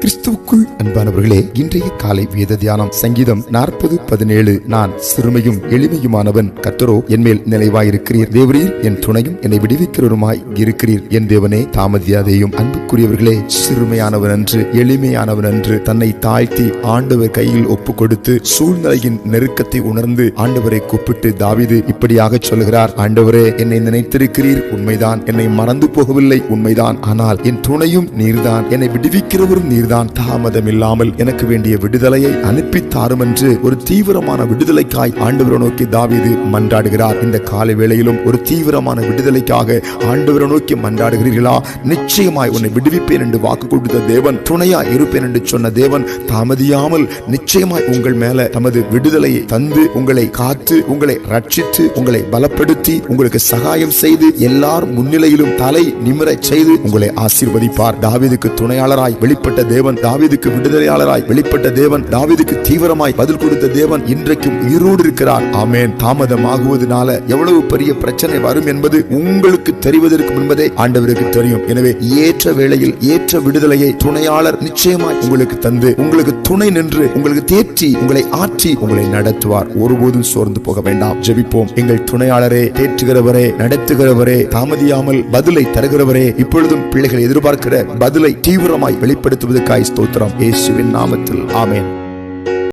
கிறிஸ்துவுக்குள் அன்பானவர்களே இன்றைய காலை வேத தியானம். சங்கீதம் நாற்பது பதினேழு நான் சிறுமையும் எளிமையுமானவன் கத்தரோ என்மேல் நிலைவாயிருக்கிறீர். தேவரீர் என் துணையும் என்னை விடுவிக்கிறவருமாய் இருக்கிறீர். என் தேவனே தாமதியாதேயும். அன்புக்குரியவர்களே சிறுமையானவன் என்று எளிமையானவன் என்று தன்னை தாழ்த்தி ஆண்டவர் கையில் ஒப்பு கொடுத்து சூழ்நிலையின் நெருக்கத்தை உணர்ந்து ஆண்டவரை கூப்பிட்டு தாவிது இப்படியாக சொல்கிறார் ஆண்டவரே என்னை நினைத்திருக்கிறீர். உண்மைதான். என்னை மறந்து போகவில்லை. உண்மைதான். ஆனால் என் துணையும் நீர்தான். என்னை விடுவிக்கிறவரும் நீர் நீர்தான் தாமதம் இல்லாமல் எனக்கு வேண்டிய விடுதலையை அனுப்பி தாரும் என்று ஒரு தீவிரமான விடுதலைக்காய் ஆண்டவரை நோக்கி தாவீது மன்றாடுகிறார். இந்த காலை வேளையிலும் ஒரு தீவிரமான விடுதலைக்காக ஆண்டவரை நோக்கி மன்றாடுகிறீர்களா? நிச்சயமாய் உன்னை விடுவிப்பேன் என்று வாக்கு கொடுத்த தேவன் துணையா இருப்பேன் என்று சொன்ன தேவன் தாமதியாமல் நிச்சயமாய் உங்கள் மேல தமது விடுதலையை தந்து உங்களை காத்து உங்களை ரட்சித்து உங்களை பலப்படுத்தி உங்களுக்கு சகாயம் செய்து எல்லார் முன்னிலையிலும் தலை நிமிர செய்து உங்களை ஆசீர்வதிப்பார். தாவீதுக்கு துணையாளராய் வெளிப்பட்ட தேவன் தாவிதுக்கு விடுதலையாளராய் வெளிப்பட்ட தேவன் தாவிதுக்கு தீவிரமாய் பதில் கொடுத்த தேவன் இன்றைக்கும் உயிரோடு இருக்கிறார். ஆமேன். தாமதமாகுவதனால எவ்வளவு பெரிய பிரச்சனை வரும் என்பது உங்களுக்கு தெரிவதற்கு முன்பதே ஆண்டவருக்கு தெரியும். எனவே ஏற்ற வேளையில் ஏற்ற விடுதலையை துணையாளர் நிச்சயமாய் உங்களுக்கு தந்து உங்களுக்கு துணை நின்று உங்களுக்கு தேற்றி உங்களை ஆற்றி உங்களை நடத்துவார். ஒருபோதும் சோர்ந்து போக வேண்டாம். ஜெபிப்போம். எங்கள் துணையாளரே தேற்றுகிறவரே நடத்துகிறவரே தாமதியாமல் பதிலை தருகிறவரே இப்பொழுதும் பிள்ளைகள் எதிர்பார்க்கிற பதிலை தீவிரமாய் வெளிப்படுத்துவது வெளிப்படுத்துவதற்காய் ஸ்தோத்திரம். இயேசுவின் நாமத்தில். ஆமேன்.